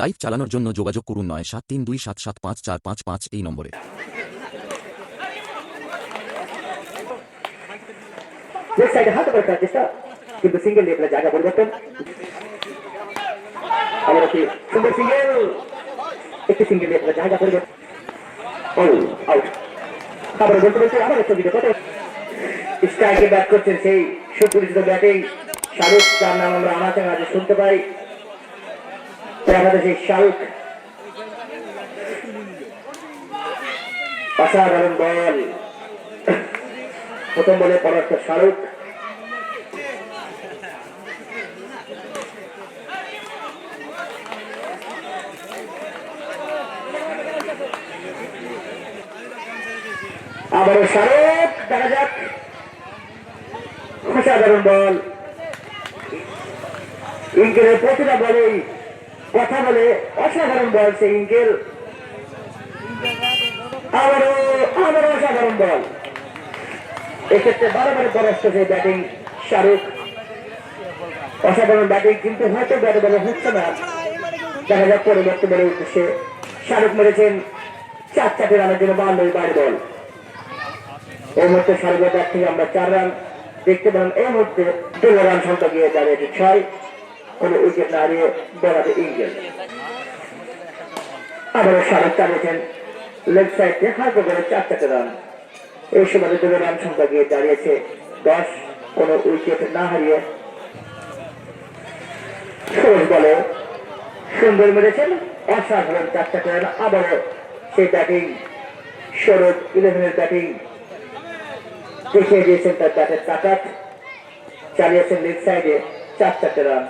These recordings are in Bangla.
লাইভ চালানোর জন্য যোগাযোগ করুন নয় সাত তিন দুই সাত সাত পাঁচ চার পাঁচ পাঁচ এই নম্বরে। সাইডে কিন্তু সিঙ্গেল জায়গা সিঙ্গেল একটি সিঙ্গেল জায়গা ও আউট আবার বলতে ব্যাট করছেন সেই সুপরিচিত ব্যাটিং শাহরুখ, যার নাম আমরা আনাচে মাঝে শুনতে পাই। দেখাতে সেই অসাধারণ বল। প্রথম বলে পরাস্ত শাহরুখ। আবারও শাহরুখ, দেখা যাক। অসাধারণ বল। ইঙ্কেলের প্রতিটা বলেই কথা বলে অসাধারণ বল, সেই ইঙ্কেল আবারও আবারও অসাধারণ বল। এক্ষেত্রে বারবার পরাস্ত সেই ব্যাটিং শাহরুখ। অসাধারণ ব্যাটিং, কিন্তু হয়তো ব্যাটে বলে হচ্ছে না। দেখা যাক পরবর্তী বলে উদ্দেশ্যে শাহরুখ মেরেছেন চার চারটে রানের জন্য বাউন্ডারি বাড়ি বল। এই মুহূর্তে শাহরুখের ব্যাট থেকে আমরা চার রান দেখতে পেলাম এই মুহূর্তে ষোলো রান সংখ্যা গিয়ে দাঁড়িয়েছে ছয়। কোন উইকেট না হারিয়ে বেড়াতে ইংল্যান্ড। আবারও শাহরুখ চালিয়েছেন লেফট সাইডে হালকা করে চার চারটে রান। এই সময় দুটো রান সংখ্যা গিয়ে দাঁড়িয়েছে দশ, কোন উইকেট না হারিয়ে সরোজ বলে সুন্দর মেরেছেন। অসাধারণ চার চারটে রান, আবারও সেই ব্যাটিং, সরোজ ইলেভেনের ব্যাটিং। দেখিয়ে দিয়েছেন তার ব্যাটের কাটাত চালিয়েছেন লেগ সাইডে চার চারটে রান।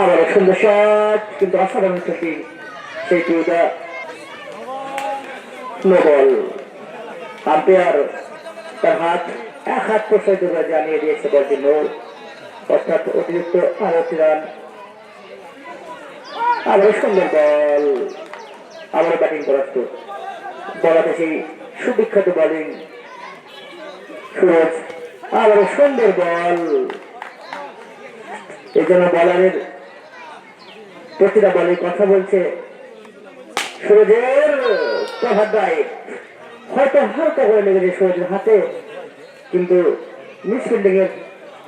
আবারও সুন্দর শট কিন্তু অসাধারণ ফিল্ডিং সেই টিউটা নো বল আম্পায়ার তার হাত, এক হাত প্রসারিত করে জানিয়ে দিয়েছে বলটি নো। অর্থাৎ অতিরিক্ত আর একটি রান আবারও সুন্দর বল। আবারও ব্যাটিং করাচ্ছ বলাতে সেই সুবিখ্যাত বোলিং সুরজ আবারও সুন্দর বল। এই জন্য বলারের প্রতিটা বলে কথা বলছে। সুরজের প্রভাব দেয় হয়তো হালকা করে লেগেছে সুরজের হাতে, কিন্তু মিসফিল্ডিং এর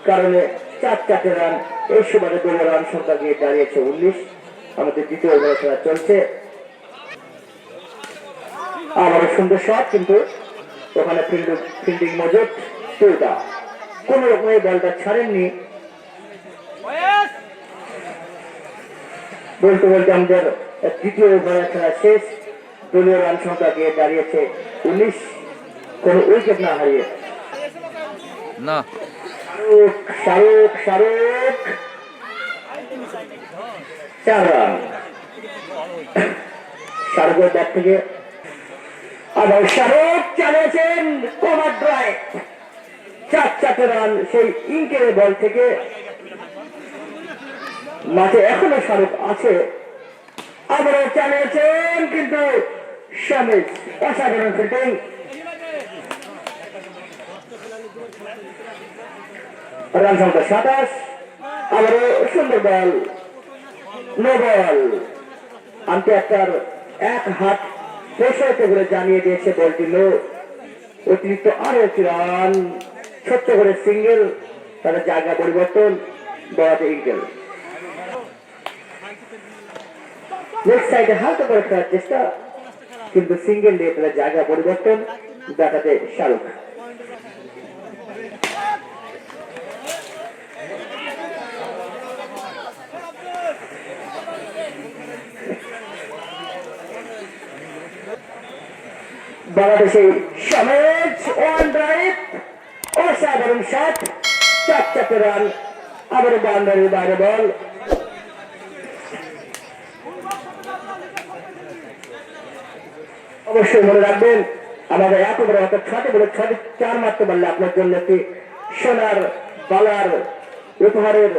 কারণে চার চারটে রান এই সময় দলীয় রান সংখ্যা গিয়ে দাঁড়িয়েছে উনিশ। আমাদের দ্বিতীয় ওভার খেলা চলছে। আবারও সুন্দর শট কিন্তু ওখানে ফিল্ডিং টুটা কোন রকমের বলটা ছাড়েননি। বলতে বলতে আমাদের তৃতীয় ওভারের খেলা শেষ। দলীয় রান সংখ্যা গিয়ে দাঁড়িয়েছে উনিশ। কোন উইকেট না হারিয়ে। না। শাহরুখ শাহরুখ শাহরুখ। চার রান। শাহরুখের ব্যাট থেকে আবার শাহরুখ চালিয়েছেন কমার ড্রাইভ। চার চারটে রান সেই ইঙ্কের বল থেকে মাঠে এখনও শাহরুখ আছে? আবারও চালিয়েছেন কিন্তু শামিজ অসাধারণ ফিল্ডিং রান সংখ্যা সাতাশ, আবারও সুন্দর বল নো বল। আম্পায়ার এক হাত প্রসারিত করে জানিয়ে দিয়েছে বলটি লো। অতিরিক্ত আরও একটি রান, ছোট্ট করে সিঙ্গেল তাদের জায়গা পরিবর্তন বলাতে ইঙ্গেল লেফট সাইডে হালকা করে খেলার চেষ্টা কিন্তু সিঙ্গেল দিয়ে তাদের জায়গা পরিবর্তন, দেখাতে শাহরুখ বাংলাদেশে সমেজ, ওয়ান ড্রাইভ, অসাধারণ সাত চার চারটে রান আবার বাউন্ডারির বাইরে বল। অবশ্যই মনে রাখবেন, আমাদের এক ওভারে অর্থাৎ ছটি বলে ছটি চার মারতে পারলে আপনার জন্য একটি সোনার বালার উপহারের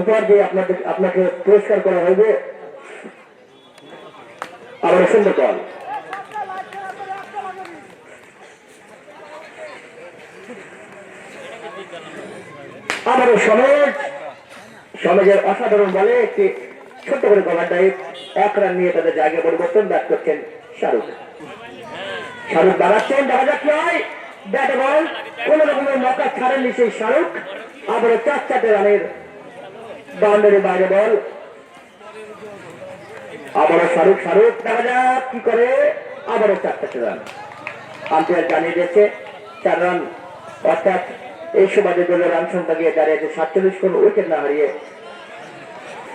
উপহার দিয়ে আপনাদের, আপনাকে পুরস্কার করা হবে আবার সুন্দর বল আবারও সমেত সমাজের অসাধারণ বলে একটি ছোট্ট করে কভার ডাইভ এক রান নিয়ে তাদের জায়গা পরিবর্তন, ব্যাট করছেন শাহরুখ। শাহরুখ দাঁড়াচ্ছেন দেখা যাক ব্যাটে বল, কোন রকমের মকা ছাড়েননি সেই শাহরুখ। আবারও চার চারটে রানের বাউন্ডারি বাইরে বল। আবারও শাহরুখ শাহরুখ, দেখা যাক কি করে। আবারও চার চারটে রান। আম্পায়ার জানিয়ে দিয়েছে, চার রান। অর্থাৎ এই সুবাদে দলের রান সংখ্যা গিয়ে দাঁড়িয়েছে সাতচল্লিশ কোন উইকেট না হারিয়ে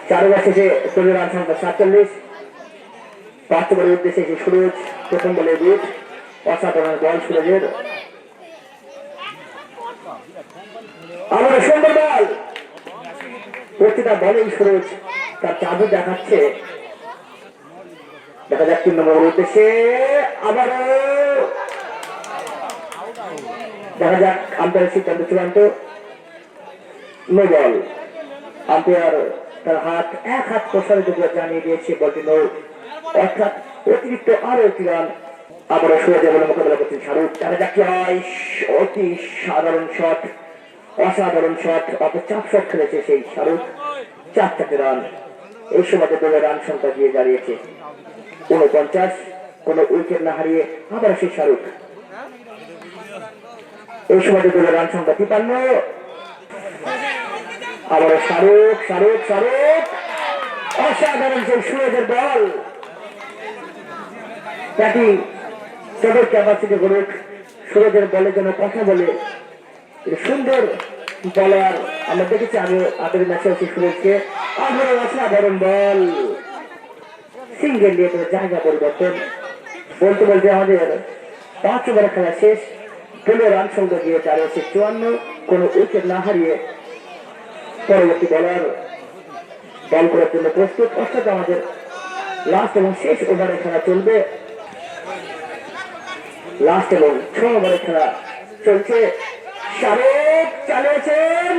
চার ওভার শেষে দলের রান সংখ্যা সাতচল্লিশ। পাঁচ ওভারের উদ্দেশ্যে এসে সুরজ প্রথম বলে উইট অসাধারণ বল সুরজের। আমার সুন্দর বল! প্রতিটা বলেই সুরজ তার চাদর দেখাচ্ছে। দেখা যাক তিন নম্বর উদ্দেশ্যে আবারও। দেখা যাক আম্পায়ার সিদ্ধান্ত চূড়ান্ত। No ball. আম্পায়ার তার হাত, এক হাত প্রসারিত করে জানিয়ে দিয়েছে বলটি নো অর্থাৎ অতিরিক্ত আরও একটি রান আবারও সুরজে বলে মোকাবেলা করছেন শাহরুখ। দেখা যাক হয়। অতি সাধারণ শট, অসাধারণ শট অত চাপ শট খেলেছে সেই শাহরুখ। চার চারটে রান। এই সময় দলের রান সংখ্যা দিয়ে দাঁড়িয়েছে উনপঞ্চাশ কোন উইকেট না হারিয়ে আবার সেই শাহরুখ। এই সময় দলের রান সংখ্যা তিপান্ন আবার শাহরুখ শাহরুখ শাহরুখ অসাধারণ সেই ব্যাটিং চোখের ক্যাপাসিটি করুক বলে যেন কথা বলে। সুন্দর বলার আমরা দেখেছি আমি আগের ম্যাচে আছি আবারও অসাধারণ বল। সিঙ্গেল দিয়ে করে জায়গা পরিবর্তন। বলতে বলতে আমাদের পাঁচ ওভার খেলা শেষ। দলীয় রান সংখ্যা দিয়ে দাঁড়িয়েছে চুয়ান্ন। কোন উইকেট না হারিয়ে পরবর্তী বলার বল করার জন্য প্রস্তুত অর্থাৎ আমাদের লাস্ট এবং শেষ ওভারে খেলা চলবে। লাস্ট এবং ছ ওভারে খেলা চলছে। শাহরুখ চালিয়েছেন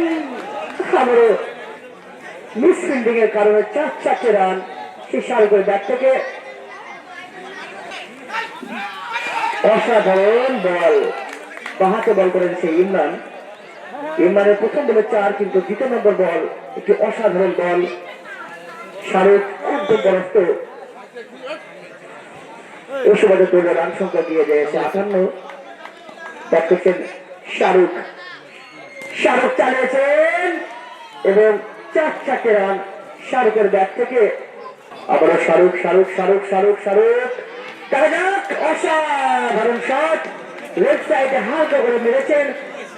আবারও মিস এর কারণে চার চারটে রান সেই শাহরুখের ব্যাট থেকে। অসাধারণ বল বাহাতে বল করেন সেই ইমরান। ইমরানের প্রথম বলে চার, কিন্তু দ্বিতীয় নম্বর বল একটি অসাধারণ বল। শাহরুখ বরস্ত এই সময় দলের রান সংখ্যা দিয়ে দিয়েছে ব্যাট করছেন শাহরুখ শাহরুখ চালিয়েছেন এবং চার চারটে রান শাহরুখের ব্যাট থেকে। আবারও শাহরুখ শাহরুখ শাহরুখ শাহরুখ শাহরুখ অসাধারণ শট লেফট সাইডে হালকা করে মেরেছেন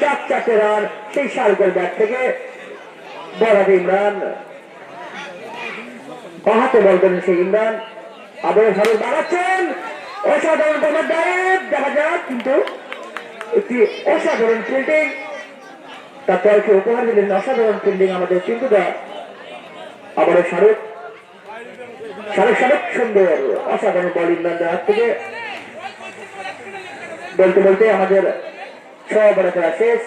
চারটে রান সেই শাহরুখের ব্যাট থেকে বড়াবে ইমরান। বাহাতে বল করেন সেই ইমরান। আবারও শাহরুখ বাড়াচ্ছেন। অসাধারণ তোমার ডাইভ দেখা যাক, কিন্তু একটি অসাধারণ ফিল্ডিং তার দলকে উপহার দিলেন, অসাধারণ ফিল্ডিং আমাদের কিন্তু দা আবারও শাহরুখ শাহরুখ শাহরুখ সুন্দর, অসাধারণ বল ইমরানদের হাত থেকে। বলতে বলতে আমাদের ওভারে খেলা শেষ।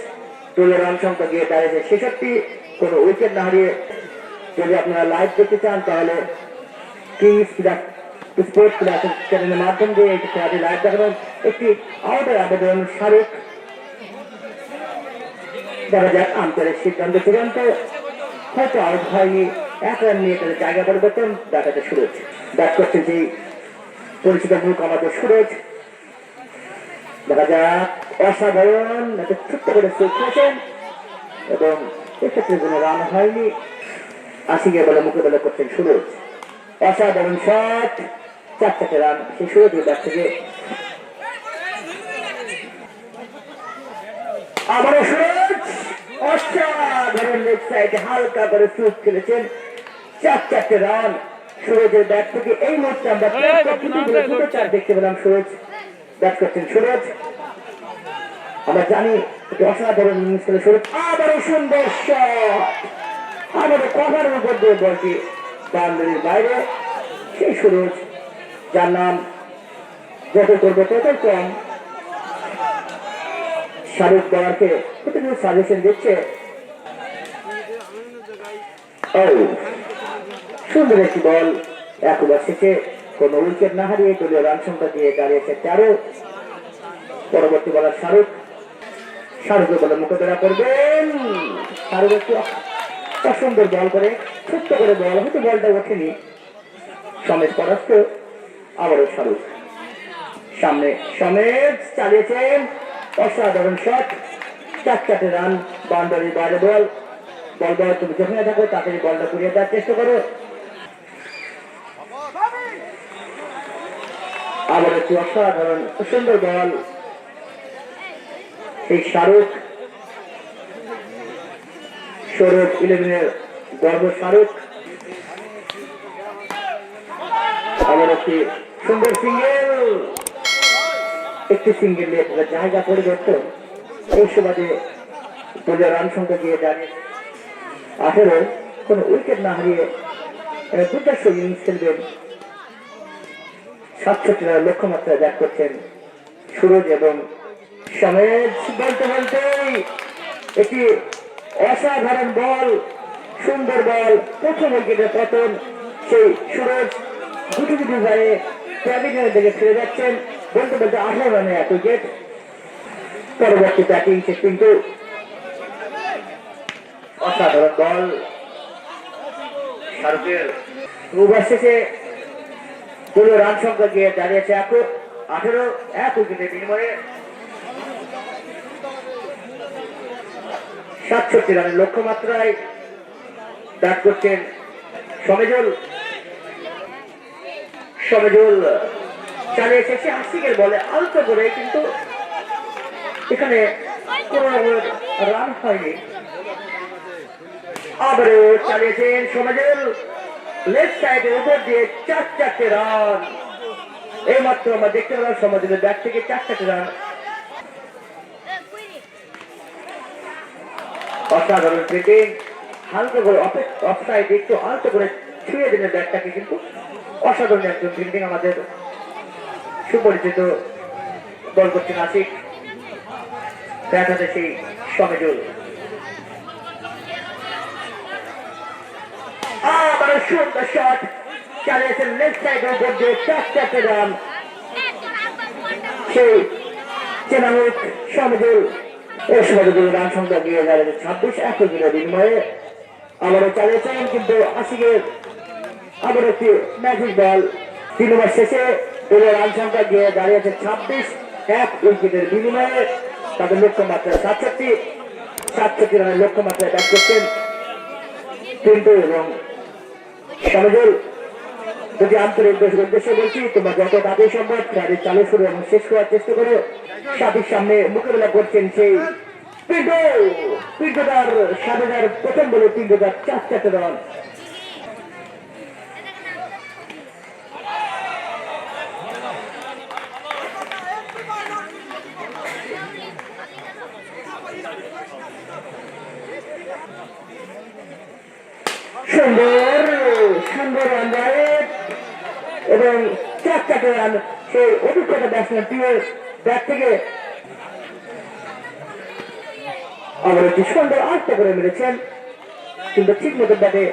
দলের রান সংখ্যা গিয়ে দাঁড়িয়েছে ছেষট্টি। কোনো উইকেট না হারিয়ে যদি আপনারা লাইভ দেখতে চান, তাহলে কিংস স্পোর্টস চ্যানেলের মাধ্যম দিয়ে এই খেলাটি লাইভ দেখাবেন। একটি আউটের আবেদন শাহরুখ দেখা যাক আন্তরিক সিদ্ধান্ত চূড়ান্ত। হয়তো আউট হয়নি। এক রান নিয়ে তাদের জায়গা পরিবর্তন দেখাতে সুরজ ব্যাট করছেন সেই পরিচিত মুখ আমাদের সুরজ। দেখা যাক। অসাধারণ একটা ছোট্ট করে সুখ খেয়েছেন এবং এক্ষেত্রে কোনো রান হয়নি আশিকে বলে মোকাবেলা করছেন সুরজ। অসাধারণ শট চার চারটে রান সেই সুরজের ব্যাট থেকে। আবারও সুরজ অসাধারণ লেগ সাইডে হালকা করে সুরজ খেলেছেন। চার চারটে রান সুরজের ব্যাট থেকে এই মুহূর্তে আমরা দুটো দুটো চার দেখতে পেলাম সুরজ। ব্যাট করছেন সুরজ। আমরা জানি খেলে সুরজ আবারও সুন্দর আবারও কভারের উপর দিয়ে বলটি বাউন্ডারির বাইরে সেই সুরজ, যার নাম যত করবে ততই কম। শাহরুখ বলারকে কতগুলো সাজেশন দিচ্ছে। সুন্দর একটি বল। এক ওভার শেষে কোন উইকেট না হারিয়ে দলীয় রান সংখ্যা দিয়ে দাঁড়িয়েছে তেরো। পরবর্তী বলার শাহরুখ। শাহরুখের বলে মোকাবেলা করবেন। শাহরুখ একটু অসুন্দর বল করে, ছোট্ট করে বল, হয়তো বলটা ওঠেনি। সমেত পরাস্ত, আবারও শাহরুখ সামনে সমেত চালিয়েছেন অসাধারণ শট চার চারটে রান বাউন্ডারির বাইরে বল। বল বল তুমি যেখানে থাকো, তাড়াতাড়ি বলটা কুড়িয়ে দেওয়ার চেষ্টা করো। আবার একটি অসাধারণ, সুন্দর বল। এই শাহরুখ সৌরভ ইলেভেনের গর্ব শাহরুখ আবার একটি সুন্দর সিঙ্গেল। একটি সিঙ্গেল নিয়ে জায়গা পরিবর্তন। এই সুবাদে দলীয় রান সংখ্যা গিয়ে দাঁড়িয়ে আঠেরো, কোন উইকেট না হারিয়ে দুর্দর্শ ইনিংস খেলবেন। সাতষট্টি রানের লক্ষ্যমাত্রা ত্যাগ করছেন সুরজ এবং সমেজ বলতে বলতেই একটি অসাধারণ বল সুন্দর বল প্রথম উইকেটে পতন সেই সুরজ গুটি গুটি গায়ে ক্যাবিনের দিকে ফিরে যাচ্ছেন। বলতে বলতে আঠারো রানে এক উইকেট পরবর্তী ব্যাটিং সে কিন্তু অসাধারণ বল। শাহরুখের ওভার শেষে দলীয় রান সংখ্যা গিয়ে দাঁড়িয়েছে এক আঠেরো এক উইকেটের বিনিময়ে। সাতষট্টি রানের লক্ষ্যমাত্রায় ব্যাট করছেন সমেজল। সমেজল চালিয়েছে সে আশিকের বলে আলতো করে, কিন্তু এখানে কোন রান হয়নি। আবারও চালিয়েছেন সমাজের লেফট সাইডের উপর দিয়ে চার চারটে রান। এই মাত্র আমরা দেখতে পেলাম সমাজের ব্যাট থেকে চার চারটে রান অসাধারণ ফিল্ডিং হালকা করে অফ সাইড একটু আলতো করে ছুঁয়ে দিলেন ব্যাটটাকে কিন্তু। অসাধারণ একজন ফিল্ডিং আমাদের। সুপরিচিত বল করছেন আশিক ব্যাট হাতে সেই সমেজুল। সেই চেনামুখ সমজুল। ও সমজুল রান সংখ্যা দাঁড়িয়েছে ছাব্বিশ এক উইকেটের বিনিময়ে আবারও চালিয়েছেন কিন্তু আশিকের আবার একটি ম্যাজিক বল তিন ওভার শেষে দলীয় রান সংখ্যা ছাব্বিশ এক উইকেটের তাদের লক্ষ্যমাত্রা সাতষট্টি সাতষট্টি রানের লক্ষ্যমাত্রায় ব্যাট করছেন পিন্টু এবং সমজল যদি আন্তরিক দেশের উদ্দেশ্যে বলছি, তোমার যত তাদের সম্ভব গাড়ি চালু শুরু এবং শেষ করার চেষ্টা করো, সাথীর সামনে মোকাবেলা করছেন সেই পিন্টু তার সাবেদার প্রথম বলে পিন্টু তার চার চারটে রান সুন্দর সুন্দর রান রাইট এবং চার চারটে রান সেই অভিজ্ঞতা আটটা করে মেরেছেন। কিন্তু ঠিক মতো ব্যাটে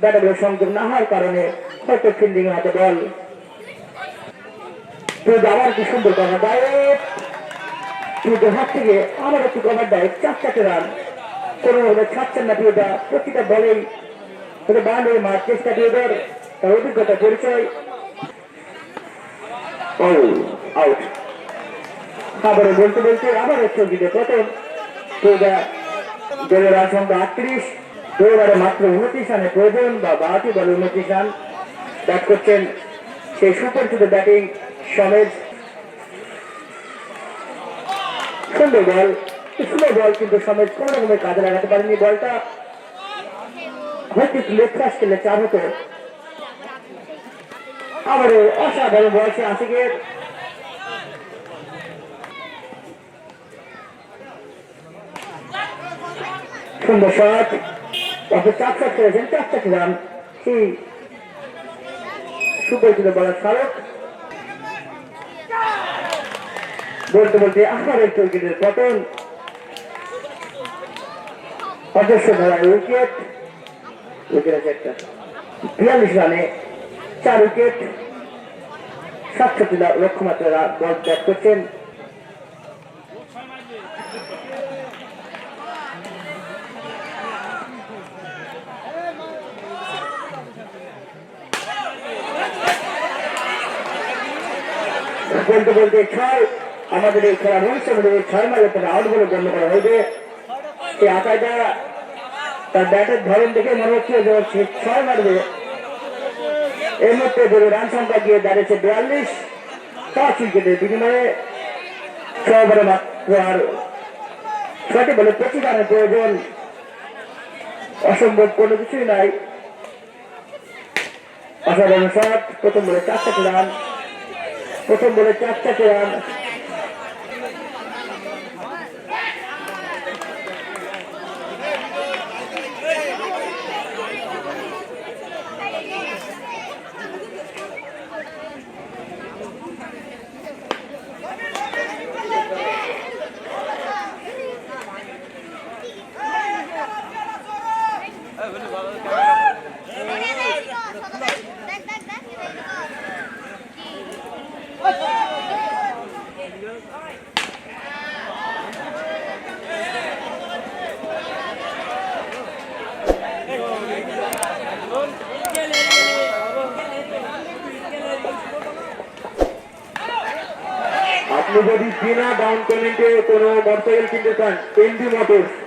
ব্যাটে সংযোগ না হওয়ার কারণে হয়তো ফিল্ডিং হাতে বল আবার কি সুন্দর কভার ডাইরেক্ট তার অভিজ্ঞতা পরিচয়। আউট আবারও বলতে বলতে আবার দিকে প্রথম দলের আশঙ্কা আটত্রিশ। দুবারে মাত্র উনত্রিশ রানের প্রয়োজন বা বাহাতি বলে উনত্রিশ রান ব্যাট করছেন সেই সুপরিচিত ব্যাটিং সমেজ। সুন্দর বল স্লো বল কিন্তু সমেজ কোন রকমের কাজে লাগাতে পারেনি বলটা। হয়তো লেফট খেলে চার হতো। আবারও অসাধারণ বয়সে আশিকের সুন্দর শট অত চার শট করেছেন চার চারটি রান সেই সুপরিচিত বলার স্মারক বলতে বলতে আবার একটু উইকেটের পতন। অজস্র ধারায় উইকেট। উইকেট আছে একটা। বিয়াল্লিশ রানে চার উইকেট। সাতষট্টি লক্ষ্যমাত্রা বল ব্যাট করছেন। বলতে বলতে ছয় আমাদের এই খেলার অনুষ্ঠানে এই ছয় মাইলের পরে আউট বলে গণ্য করা হয়েছে। সেই আকাইটা তার ব্যাটের ধরন দেখে মনে হচ্ছে যে সে ছয় মারবে। এই মুহূর্তে যদি রান সংখ্যা গিয়ে দাঁড়িয়েছে বিয়াল্লিশ। পাঁচ উইকেটের বিনিময়ে ছয় ওভারে মাত্র আর ছয়টি বলে পঁচিশ রানের প্রয়োজন। অসম্ভব কোনো কিছুই নাই। অসাধারণ শট, প্রথম বলে চার চারটি রান। প্রথম বলে চার চারটি রান। দেখ দেখ যদি বিনা ডাউন পেমেন্টে কোনো মোটরসাইকেল কিনতে চান এমডি মোটরস